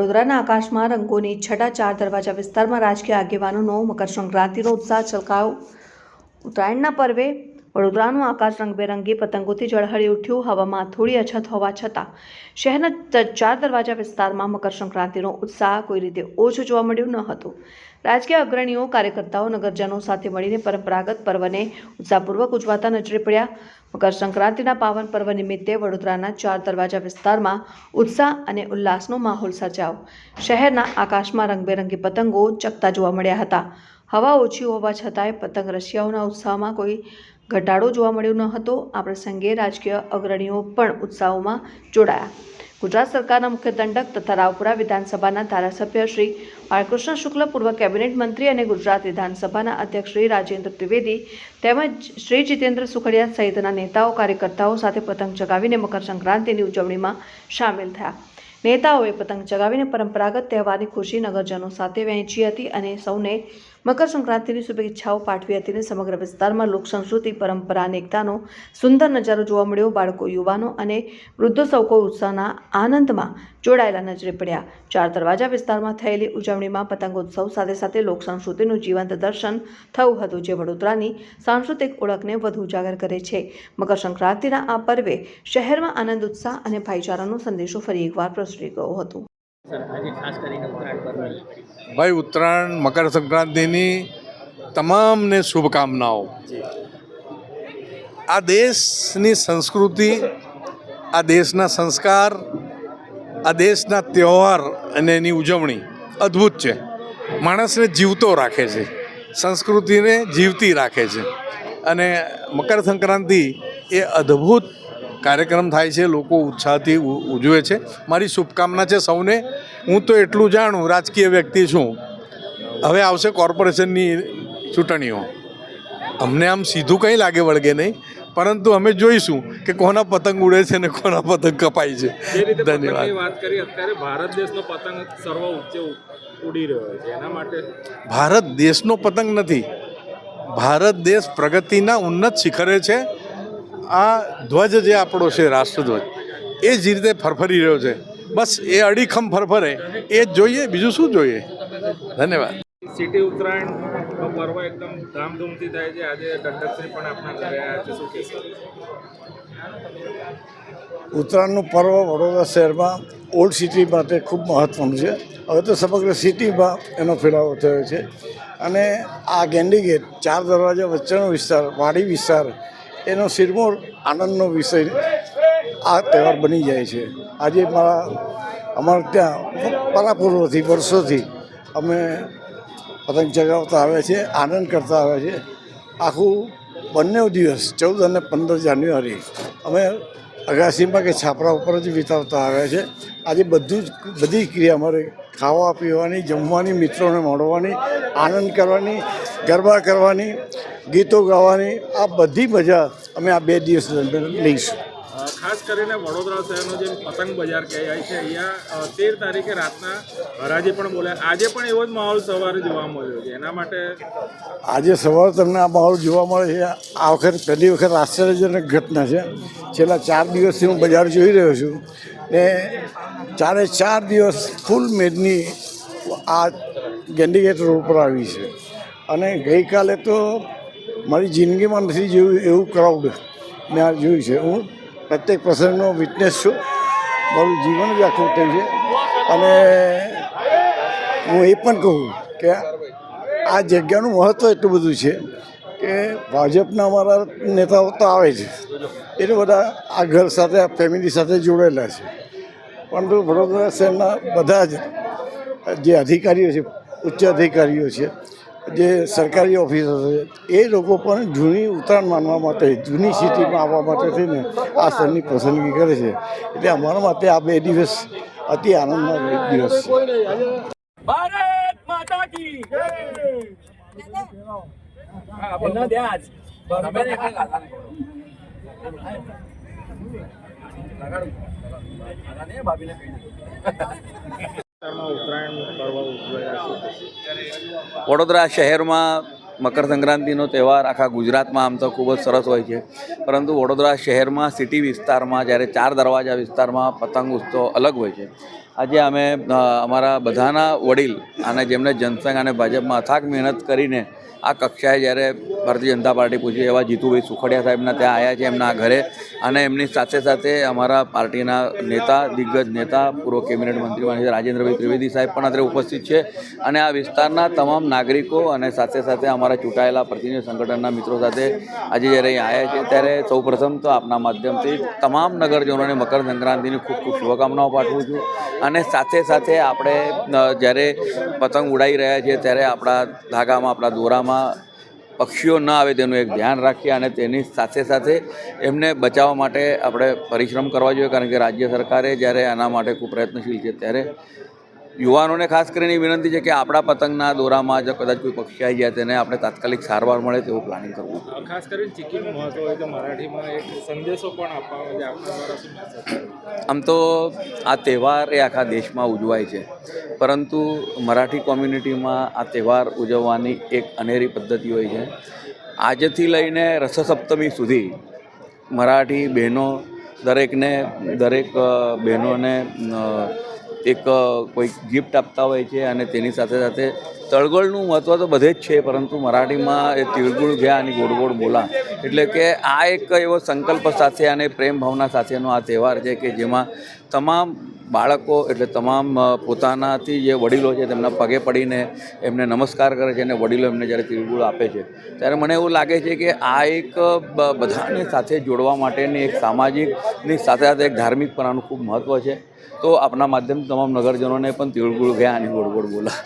વડોદરાના આકાશમાં રંગોની છટા ચાર દરવાજા વિસ્તારમાં રાજકીય આગેવાનોનો મકર સંક્રાંતિનો ઉત્સાહ છલકાયો. ઉત્તરાયણના પર્વે વડોદરાનું આકાશ રંગબેરંગી પતંગોથી ઝળહળી ઉઠ્યું. હવામાં થોડી અછત હોવા છતાં શહેરના ચાર દરવાજા વિસ્તારમાં મકર સંક્રાંતિનો ઉત્સાહ કોઈ રીતે ઓછો જોવા મળ્યો ન હતો. રાજકીય અગ્રણીઓ, કાર્યકર્તાઓ, નગરજનો સાથે મળીને પરંપરાગત પર્વને ઉત્સાહપૂર્વક ઉજવાતા નજરે પડ્યા. મકર સંક્રાંતિના પાવન પર્વ નિમિત્તે વડોદરાના ચાર દરવાજા વિસ્તારમાં ઉત્સાહ અને ઉલ્લાસનો માહોલ સર્જાયો. શહેરના આકાશમાં રંગબેરંગી પતંગો ચકતા જોવા મળ્યા હતા. હવા ઓછી હોવા છતાંય પતંગ રશિયાઓના ઉત્સાહમાં કોઈ ઘટાડો જોવા મળ્યો ન હતો. આ પ્રસંગે રાજકીય અગ્રણીઓ પણ ઉત્સાહોમાં જોડાયા. ગુજરાત સરકારના મુખ્ય દંડક તથા રાવપુરા વિધાનસભાના ધારાસભ્ય શ્રી બાળકૃષ્ણ શુક્લ, પૂર્વ કેબિનેટ મંત્રી અને ગુજરાત વિધાનસભાના અધ્યક્ષ શ્રી રાજેન્દ્ર ત્રિવેદી તેમજ શ્રી જીતેન્દ્ર સુખડિયા સહિતના નેતાઓ, કાર્યકર્તાઓ સાથે પતંગ ચગાવીને મકર સંક્રાંતિની ઉજવણીમાં સામેલ થયા. નેતાઓએ પતંગ ચગાવીને પરંપરાગત તહેવારની ખુશી નગરજનો સાથે વહેંચી હતી અને સૌને મકર સંક્રાંતિની શુભેચ્છાઓ પાઠવી હતી અને સમગ્ર વિસ્તારમાં લોક સંસ્કૃતિ, પરંપરા અને એકતાનો સુંદર નજારો જોવા મળ્યો. બાળકો, યુવાનો અને વૃદ્ધો સૌ કોઈ ઉત્સાહના આનંદમાં જોડાયેલા નજરે પડ્યા. ચાર દરવાજા વિસ્તારમાં થયેલી ઉજવણીમાં પતંગોત્સવ સાથે સાથે લોક સંસ્કૃતિનું જીવંત દર્શન થયું હતું, જે વડોદરાની સાંસ્કૃતિક ઓળખને વધુ ઉજાગર કરે છે. મકર સંક્રાંતિના આ પર્વે શહેરમાં આનંદ, ઉત્સાહ અને ભાઈચારાનો સંદેશો ફરી એકવાર પ્રસરી ગયો હતો. સર આજે ખાસ કરીને ઉત્તરાયણ પર્વ ભાઈ ઉત્તરાયણ મકર સંક્રાંતિની તમામને શુભકામનાઓ. આ દેશની સંસ્કૃતિ આ દેશના સંસ્કાર આ દેશના તહેવાર અને એની ઉજવણી અદ્ભુત છે. માણસને જીવતો રાખે છે. સંસ્કૃતિને જીવતી રાખે છે. અને મકર સંક્રાંતિ એ અદ્ભુત કાર્યક્રમ થાય છે લોકો ઉત્સાહથી ઉજવે છે. મારી શુભકામના છે સૌને. હું તો એટલું જાણું રાજકીય વ્યક્તિ છું. હવે આવશે કોર્પોરેશનની ચૂંટણીઓ. અમને આમ સીધું કંઈ લાગે વળગે નહીં પરંતુ અમે જોઈશું કે કોના પતંગ ઉડે છે ને કોના પતંગ કપાય છે. ધન્યવાદ. વાત કરી અત્યારે ભારત દેશનો પતંગ સર્વ ઉચ્ચે ઉડી રહ્યો છે. એના માટે ભારત દેશનો પતંગ નથી. ભારત દેશ પ્રગતિના ઉન્નત શિખરે છે. આ ધ્વજ જે આપણો છે રાષ્ટ્રધ્વજ એ જ રીતે ફરફરી રહ્યો છે. બસ એ અડીખમ ફરફરે. એ જ જોઈએ બીજું શું જોઈએ? ધન્યવાદ. સિટી ઉત્તરાયણ પર્વ એકદમ ધામધૂમથી થાય છે. આજે દંડકશ્રી પણ આપણા ઘરે આવ્યા છે. શું કહેશો? ઉત્તરાયણનું પર્વ વડોદરા શહેરમાં ઓલ્ડ સિટી માટે ખૂબ મહત્ત્વનું છે. હવે તો સમગ્ર સિટીમાં એનો ફેલાવો થયો છે. અને આ ગેન્ડી ગેટ ચાર દરવાજા વચ્ચેનો વિસ્તાર વાડી વિસ્તાર એનો સિરમોર આનંદનો વિષય આ તહેવાર બની જાય છે. આજે મારા, અમારે ત્યાં પરાપૂર્વથી વર્ષોથી અમે પતંગ ચગાવતા આવે છે, આનંદ કરતા આવે છે. આખું બંને દિવસ, ચૌદ અને પંદર જાન્યુઆરી, અમે અગાસીમાં કે છાપરા ઉપર જ વિતાવતા આવ્યા છે. આજે બધું જ, બધી ક્રિયા અમારે ખાવા પીવાની જમવાની, મિત્રોને મળવાની, આનંદ કરવાની, ગરબા કરવાની ગીતો ગાવાની આ બધી મજા અમે આ બે દિવસ દરમિયાન લઈશું. ખાસ કરીને વડોદરા શહેરનો જે પતંગ બજાર કહેવાય છે અહીંયા તેર તારીખે રાતના હરાજી પણ બોલાય. આજે પણ એવો જ માહોલ સવારે જોવા મળ્યો છે. એના માટે આજે સવારે તમને આ માહોલ જોવા મળે છે. આ વખત પહેલી વખત આશ્ચર્યજનક ઘટના છે. છેલ્લા ચાર દિવસથી હું બજાર જોઈ રહ્યો છું ને ચારે ચાર દિવસ ફૂલ મેદની આ ગેન્ડીગેટ રોડ પર આવી છે. અને ગઈકાલે તો મારી જિંદગીમાં નથી જોયું એવું ક્રાઉડ મેં આ જોયું છે. હું પ્રત્યેક પ્રસંગનો વિટનેસ છું. મારું જીવન જ આખું થયું છે. અને હું એ પણ કહું કે આ જગ્યાનું મહત્ત્વ એટલું બધું છે કે ભાજપના અમારા નેતાઓ તો આવે છે. એટલે બધા આ ઘર સાથે, આ ફેમિલી સાથે જોડાયેલા છે. પરંતુ વડોદરા શહેરના બધા જ જે અધિકારીઓ છે, ઉચ્ચ અધિકારીઓ છે જે સરકારી ઓફિસો છે એ લોકો પણ જૂની ઉત્તરાયણ માનવા માટે જૂની સિટીમાં આવવા માટે થઈને આ સ્થળની પસંદગી કરે છે એટલે અમારા માટે આ બે દિવસ અતિ આનંદનો દિવસ છે ઉત્તરાયણ વડોદરા શહેરમાં મકર સંક્રાંતિનો તહેવાર આખા ગુજરાતમાં આમ તો ખૂબ જ સરસ હોય છે. પરંતુ વડોદરા શહેરમાં સિટી વિસ્તારમાં જ્યારે ચાર દરવાજા વિસ્તારમાં પતંગ ઉત્સવ અલગ હોય છે. આજે અમે અમારા બધાના વડીલ અને જેમને જનસંઘ અને ભાજપમાં અથાગ મહેનત કરીને આ કક્ષાએ જ્યારે ભારતીય જનતા પાર્ટી પૂછી એવા જીતુભાઈ સુખડિયા સાહેબના ત્યાં આવ્યા છે એમના ઘરે અને એમની સાથે સાથે અમારા પાર્ટીના નેતા, દિગ્ગજ નેતા, પૂર્વ કેબિનેટ મંત્રી માનનીય રાજેન્દ્રભાઈ ત્રિવેદી સાહેબ પણ અત્યારે ઉપસ્થિત છે અને આ વિસ્તારના તમામ નાગરિકો અને સાથે સાથે અમારા ચૂંટાયેલા પ્રતિનિધિ સંગઠનના મિત્રો સાથે આજે જ્યારે અહીં આવ્યા છે ત્યારે સૌપ્રથમ તો આપના માધ્યમથી તમામ નગરજનોને મકર સંક્રાંતિની ખૂબ ખૂબ શુભકામનાઓ પાઠવું છું અને સાથે સાથે આપણે જ્યારે પતંગ ઉડાઈ રહ્યા છીએ ત્યારે આપણા ધાગામાં, આપણા દોરામાં પક્ષીઓ ન આવે તેનું એક ધ્યાન રાખીએ અને તેની સાથે સાથે એમને બચાવવા માટે આપણે પરિશ્રમ કરવા જોઈએ, કારણ કે રાજ્ય સરકારે જ્યારે આના માટે ખૂબ પ્રયત્નશીલ છે, ત્યારે યુવાનોને ખાસ કરીને વિનંતી છે કે આપણા પતંગના દોરામાં જો કદાચ કોઈ પક્ષી આવી જાય તેને આપણે તાત્કાલિક સારવાર મળે તેવું પ્લાનિંગ કરવું. ખાસ કરીને ચીકીનું મહત્વ હોય તો મરાઠીમાં એક સંદેશો પણ આપવામાં? આમ તો આ તહેવાર એ આખા દેશમાં ઉજવાય છે. પરંતુ મરાઠી કોમ્યુનિટીમાં આ તહેવાર ઉજવવાની એક અનેરી પદ્ધતિ હોય છે. આજથી લઈને રસસપ્તમી સુધી મરાઠી બહેનો દરેકને દરેક બહેનોને એક કોઈ ગિફ્ટ આપતા હોય છે અને તેની સાથે સાથે તળગોળનું મહત્ત્વ તો બધે જ છે, પરંતુ મરાઠીમાં એ તિળગુળ ગયા અને ગોળ ગોળ બોલા. એટલે કે આ એક એવો સંકલ્પ સાથે અને પ્રેમ ભાવના સાથેનો આ તહેવાર છે કે જેમાં તમામ બાળકો એટલે તમામ પોતાનાથી જે વડીલો છે તેમના પગે પડીને એમને નમસ્કાર કરે છે અને વડીલો એમને જ્યારે તિળગુળ આપે છે, ત્યારે મને એવું લાગે છે કે આ એક બધાને સાથે જોડવા માટેની એક સામાજિકની સાથે સાથે એક ધાર્મિક પણ આનું ખૂબ મહત્ત્વ છે. તો આપના માધ્યમ તમામ નગરજનોને પણ તિળગુળ ગયા અને ગોળ ગોળ બોલા.